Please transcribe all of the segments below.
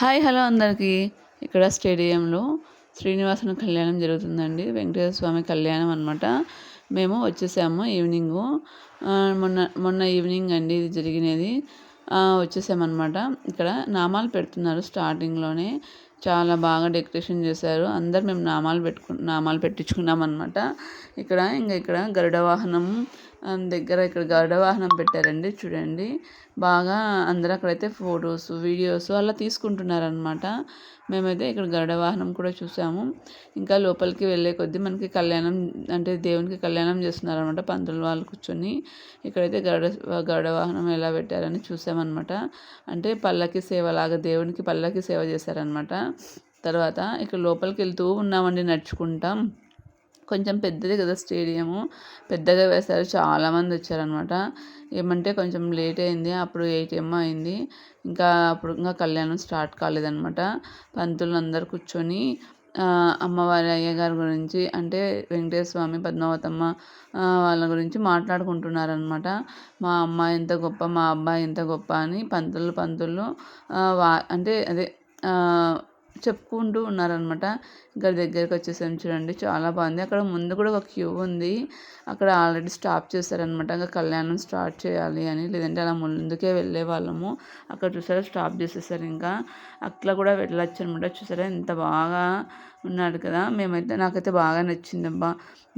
Hi hello అందరికీ. ఇక్కడ స్టేడియంలో శ్రీనివాసుని కళ్యాణం జరుగుతుందండి. వెంకటేశ్వర స్వామి కళ్యాణం అనమాట మేము వచ్చేసాము ఈవినింగు. మొన్న మొన్న ఈవినింగ్ అండి ఇది జరిగినది. వచ్చేసామన్నమాట. ఇక్కడ నామాలు పెడుతున్నారు స్టార్టింగ్లోనే. చాలా బాగా డెకరేషన్ చేశారు. అందరు మేము నామాలు పెట్టుకు నామాలు పెట్టించుకున్నాం అనమాట ఇక్కడ ఇంకా ఇక్కడ గరుడ వాహనం దగ్గర ఇక్కడ గరుడ వాహనం పెట్టారండి చూడండి. బాగా అందరూ అక్కడైతే ఫొటోస్ వీడియోస్ అలా తీసుకుంటున్నారనమాట మేమైతే ఇక్కడ గరుడ వాహనం కూడా చూసాము. ఇంకా లోపలికి వెళ్ళే కొద్దీ మనకి కళ్యాణం అంటే దేవునికి కళ్యాణం చేస్తున్నారనమాట పంతులు వాళ్ళు కూర్చొని. ఇక్కడైతే గరుడ గరుడ వాహనం ఎలా పెట్టారని చూసామన్నమాట. అంటే పల్లకి సేవలాగా దేవునికి పల్లకి సేవ చేశారనమాట తర్వాత ఇక్కడ లోపలికి వెళ్తూ ఉన్నామండి నడుచుకుంటాం. కొంచెం పెద్దది కదా స్టేడియము. పెద్దగా వేశారు చాలామంది వచ్చారనమాట ఏమంటే కొంచెం లేట్ అయింది అప్పుడు ఎయిట్ ఏమో అయింది. ఇంకా అప్పుడు ఇంకా కళ్యాణం స్టార్ట్ కాలేదనమాట పంతులు అందరు కూర్చొని అమ్మవారి అయ్యగారి గురించి అంటే వెంకటేశ్వర స్వామి పద్మావతమ్మ వాళ్ళ గురించి మాట్లాడుకుంటున్నారనమాట మా అమ్మాయి ఎంత గొప్ప మా అబ్బాయి ఎంత గొప్ప అని పంతులు పంతులు వా అంటే అదే చెప్పుకుంటూ ఉన్నారనమాట ఇక్కడ దగ్గరికి వచ్చేసాం చూడండి చాలా బాగుంది. అక్కడ ముందు కూడా ఒక క్యూ ఉంది. అక్కడ ఆల్రెడీ స్టాప్ చేశారనమాట ఇంకా కళ్యాణం స్టార్ట్ చేయాలి అని. లేదంటే అలా ముందుకే వెళ్ళే వాళ్ళము. అక్కడ చూసారా స్టాప్ చేసేసారు ఇంకా. అట్లా కూడా వెళ్ళొచ్చు అనమాట చూసారా ఎంత బాగా ఉన్నాడు కదా మేమైతే నాకైతే బాగా నచ్చిందబ్బా.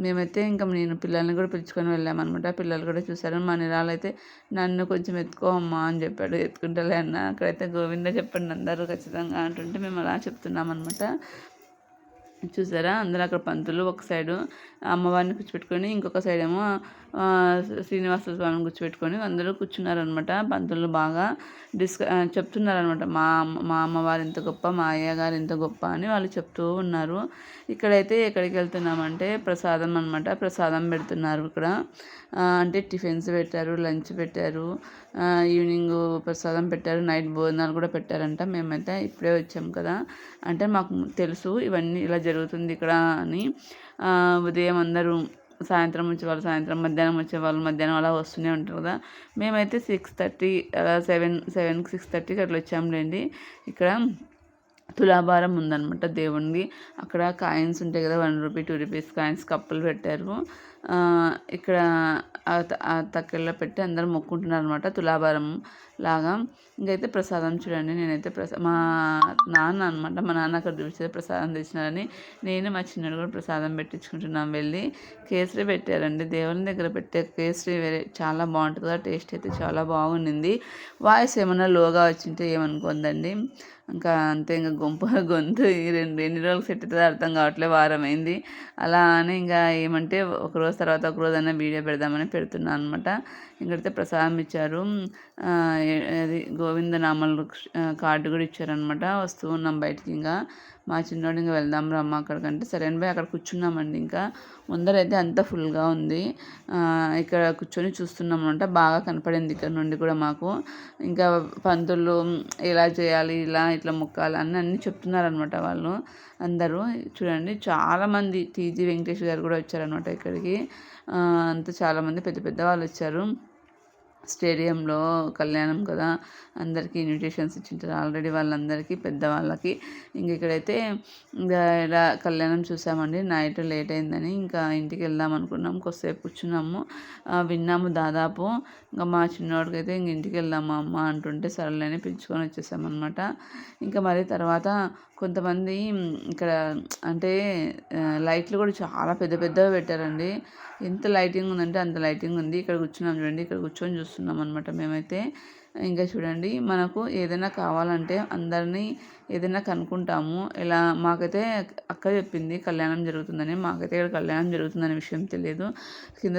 మేమైతే ఇంకా నేను పిల్లల్ని కూడా పిలుచుకొని వెళ్ళామన్నమాట. పిల్లలు కూడా చూసారు మా నిరాలు అయితే నన్ను కొంచెం ఎత్తుకో అమ్మా అని చెప్పాడు. ఎత్తుకుంటలే అన్న అక్కడైతే గోవింద చెప్పండి అందరూ ఖచ్చితంగా అంటుంటే మేము అలా చెప్తున్నాం అనమాట చూసారా? అందరూ అక్కడ పంతులు ఒక సైడు అమ్మవారిని కూర్చోపెట్టుకొని ఇంకొక సైడ్ ఏమో శ్రీనివాస స్వామిని కూర్చోబెట్టుకొని అందరూ కూర్చున్నారనమాట పంతులు బాగా డిస్క చెప్తున్నారనమాట మా మా అమ్మవారు ఎంత గొప్ప మా అయ్యగారు ఎంత గొప్ప అని వాళ్ళు చెప్తూ ఉన్నారు. ఇక్కడైతే ఎక్కడికి వెళ్తున్నామంటే ప్రసాదం అనమాట ప్రసాదం పెడుతున్నారు ఇక్కడ. అంటే టిఫిన్స్ పెట్టారు లంచ్ పెట్టారు. ఈవినింగ్ ప్రసాదం పెట్టారు నైట్ భోజనాలు కూడా పెట్టారంట. మేమైతే ఇప్పుడే వచ్చాం కదా. అంటే మాకు తెలుసు ఇవన్నీ ఇలా జరుగుతుంది ఇక్కడ అని. ఉదయం అందరూ సాయంత్రం వచ్చేవాళ్ళు సాయంత్రం మధ్యాహ్నం వచ్చేవాళ్ళు మధ్యాహ్నం అలా వస్తూనే ఉంటారు కదా. మేమైతే సిక్స్ థర్టీ అలా సెవెన్ సెవెన్కి సిక్స్ థర్టీకి అట్లా వచ్చాములేండి ఇక్కడ తులాభారం ఉందన్నమాట దేవునిది అక్కడ కాయిన్స్ ఉంటాయి కదా one rupee two rupees coins కప్పులు పెట్టారు. ఇక్కడ తక్కెల్లో పెట్టి అందరూ మొక్కుంటున్నారు అనమాట తులాభారం లాగా. ఇంకైతే ప్రసాదం చూడండి నేనైతే ప్రసా మా నాన్న అనమాట మా నాన్న అక్కడ చూస్తే ప్రసాదం తెచ్చినారని. నేను మా చిన్నడు కూడా ప్రసాదం పెట్టించుకుంటున్నాం వెళ్ళి. కేసరి పెట్టారండి దేవుని దగ్గర పెట్టే కేసరి వేరే చాలా బాగుంటుంది కదా టేస్ట్ అయితే చాలా బాగుండింది. వాయిస్ ఏమైనా లోగా వచ్చింటే ఏమనుకోందండి ఇంకా అంతే ఇంకా గొంపు గొంతు ఈ రెండు ఎన్ని రోజులు సెట్ అవుతుందో అర్థం కావట్లేదు వారం అయింది అలా అని ఇంకా ఏమంటే ఒక రోజు తర్వాత ఒక రోజు అయినా వీడియో పెడదామని పెడుతున్నాను అనమాట ఇక్కడైతే ప్రసాదం ఇచ్చారు. అది గోవిందనామాలు కార్డు కూడా ఇచ్చారనమాట వస్తూ ఉన్నాం బయటికి ఇంకా. మా చిన్నోడు ఇంకా వెళ్దాం రమ్మ అక్కడికంటే సరే అని పోయి అక్కడ కూర్చున్నామండి ఇంకా. ముందరైతే అంతా ఫుల్గా ఉంది. ఇక్కడ కూర్చొని చూస్తున్నాం అనమాట బాగా కనపడింది ఇక్కడ నుండి కూడా మాకు. ఇంకా పంతులు ఎలా చేయాలి ఇలా ఇట్లా మొక్కాలి అని అన్నీ చెప్తున్నారనమాట వాళ్ళు. అందరూ చూడండి చాలామంది టీజీ వెంకటేష్ గారు కూడా వచ్చారనమాట ఇక్కడికి. అంతా చాలామంది పెద్ద పెద్ద వాళ్ళు వచ్చారు. స్టేడియంలో కళ్యాణం కదా. అందరికీ ఇన్విటేషన్స్ ఇచ్చింటారు. ఆల్రెడీ వాళ్ళందరికీ పెద్దవాళ్ళకి. ఇంక ఇక్కడైతే ఇంకా ఇలా కళ్యాణం చూసామండి. నైట్ లేట్ అయిందని ఇంకా ఇంటికి వెళ్దాం అనుకున్నాం. కొద్దిసేపు కూర్చున్నాము. విన్నాము దాదాపు. ఇంకా మా చిన్నోడికి అయితే ఇంక ఇంటికి వెళ్దాము అమ్మ అంటుంటే సరళని పిలుచుకొని వచ్చేసామన్నమాట. ఇంకా మరి తర్వాత కొంతమంది ఇక్కడ అంటే లైట్లు కూడా చాలా పెద్ద పెద్దగా పెట్టారండి. ఎంత లైటింగ్ ఉందంటే అంత లైటింగ్ ఉంది. ఇక్కడ కూర్చున్నాం చూడండి. ఇక్కడ కూర్చొని చేస్తున్నాం అనమాట మేమైతే ఇంకా చూడండి మనకు ఏదైనా కావాలంటే అందరినీ ఏదైనా కనుక్కుంటాము. ఇలా మాకైతే అక్క చెప్పింది కళ్యాణం జరుగుతుందని మాకైతే ఇక్కడ కళ్యాణం జరుగుతుందనే విషయం తెలియదు. కింద